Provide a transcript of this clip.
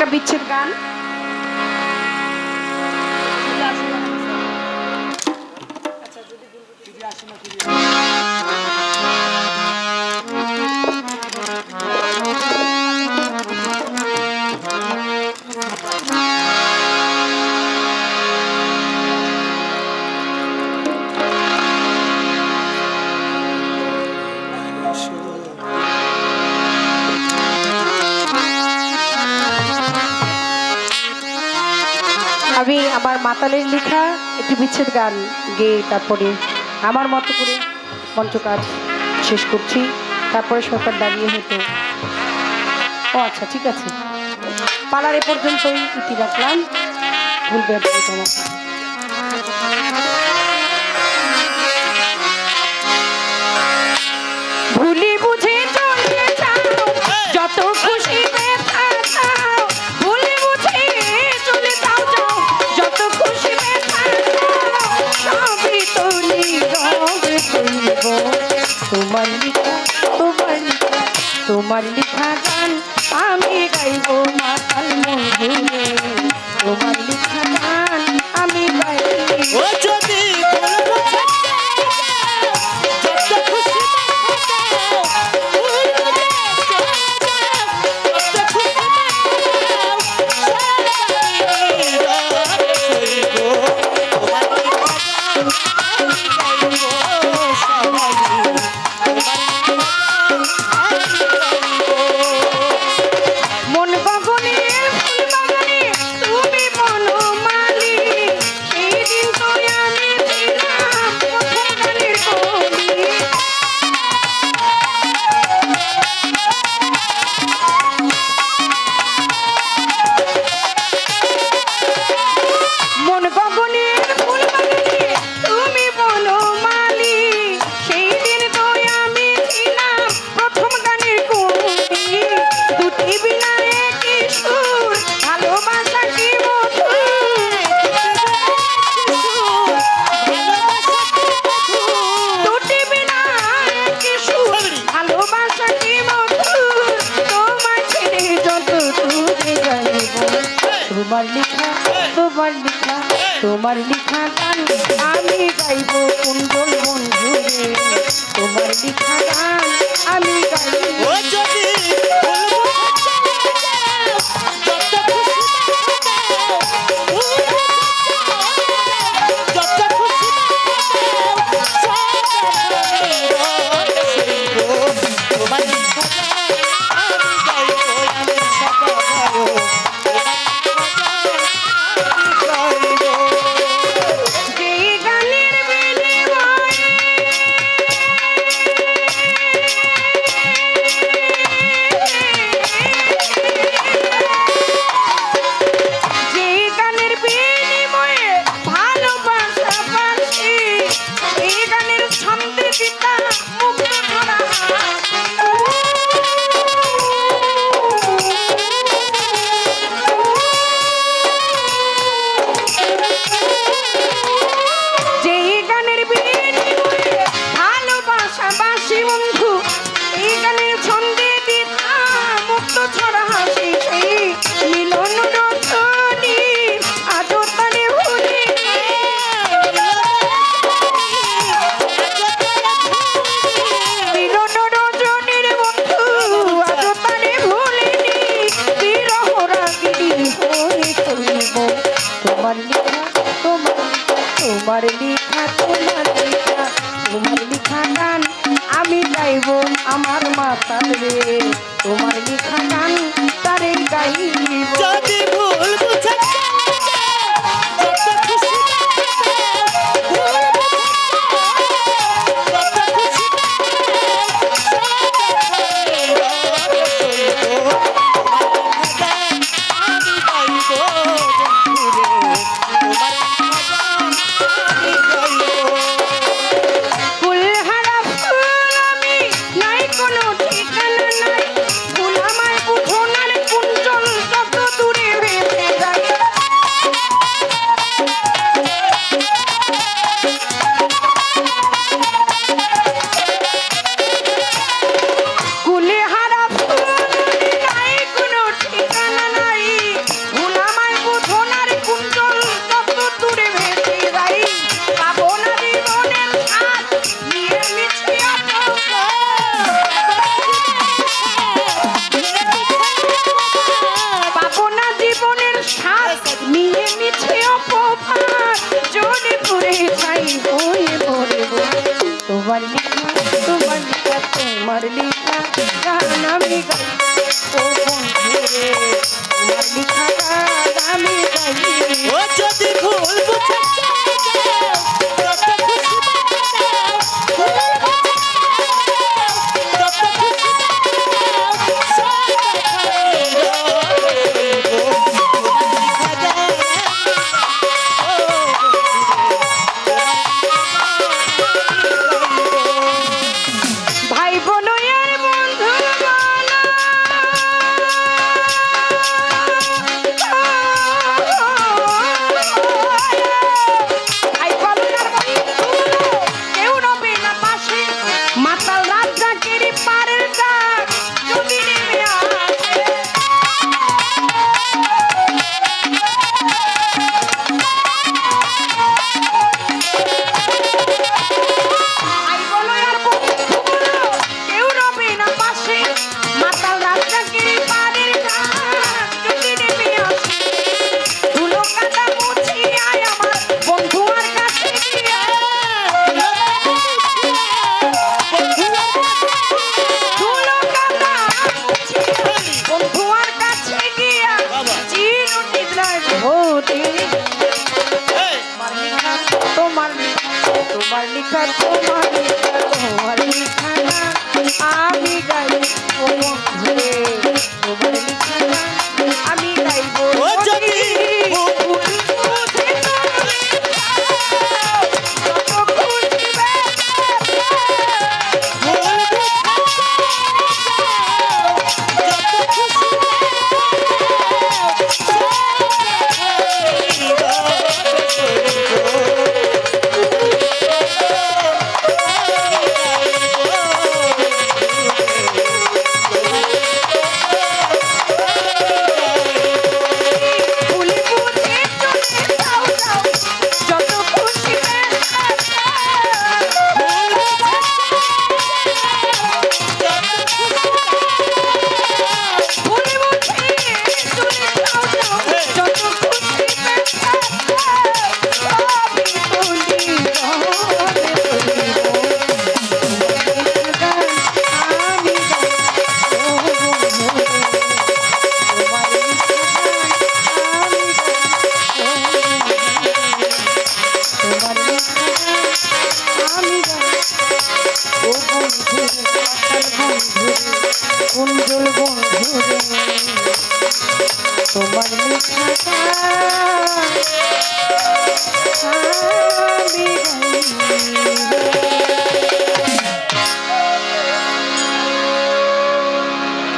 একটা বিচ্ছেদ গান। আচ্ছা যদি আমি আমার মাতালের লেখা একটি বিচ্ছেদ গান গেয়ে তারপরে আমার মতো করে মঞ্চ কাজ শেষ করছি। তারপরে সরকার দাঁড়িয়ে হতো ও আচ্ছা ঠিক আছে। পালারে পর্যন্তই ইতি রাখলাম। ভুলবে তোমাকে আমার লিখা তোমার লিখা তোমার লিখা গান আমি গাইব কুঞ্জল বন্ধুরে? তোমার লিখা বন্ধু তোমার মিঠা